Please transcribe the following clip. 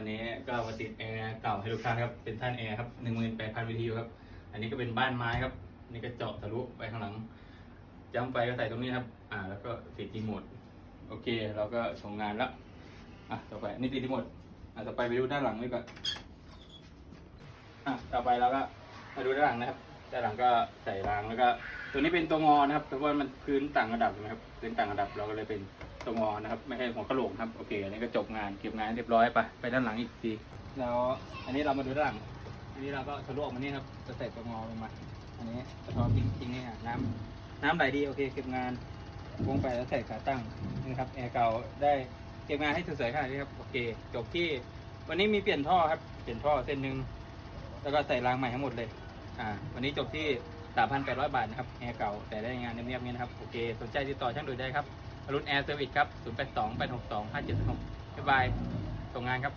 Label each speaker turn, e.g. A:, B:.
A: วันนี้ก็มาติดแอร์เก่าให้ลูกค้าครับเป็นท่านแอร์ครับหนึ่งหมื่นแปดพันวิทยุครับ อันนี้ก็เป็นบ้านไม้ครับนี่ก็เจาะทะลุไปข้างหลังจ้ำไฟก็ใส่ตรงนี้ครับ อ่า แล้วก็ติดรีโมทโอเค เราก็ส่งงานแล้วอะต่อไปนี่ติดรีโมทอะต่อไปไปดูด้านหลังนี่ก่อนอะต่อไปเราก็มาดูด้านหลังนะครับ ด้านหลังก็ใส่รางแล้วก็ ตัวนี้เป็นตัวงอนะครับเพราะว่ามันพื้นต่างระดับใช่ไหมครับพื้นต่างระดับเราก็เลยเป็นตัวงอนะครับไม่ใช่หัวกระโหลกครับโอเคอันนี้ก็จบงานเก็บงานเรียบร้อยไปไปด้านหลังอีกทีแล้วอันนี้เรามาดูด้านหลังอันนี้เราก็ทะลุออกมานี่ครับจะใส่ตัวงอลงมา อันนี้สะท้อนจริงๆนี่ฮะน้ำน้ำไหลดีโอเค เก็บงานวงไปแล้วใส่ขาตั้งนี่นะครับแอร์เก่าได้เก็บงานให้สวยๆขนาดนี้ครับโอเค จบที่ วันนี้มีเปลี่ยนท่อครับเปลี่ยนท่อเส้นหนึ่งแล้วก็ใส่รางใหม่ทั้งหมดเลย อ่าวันนี้จบที่ 3,800 บาทนะครับแอร์เก่าแต่ได้งานเนียบๆนี้นะครับโอเคสนใจติดต่อช่างโดยได้ครับอรุณแอร์เซอร์วิสครับ 082 862 5716บ๊ายบายส่งงานครับ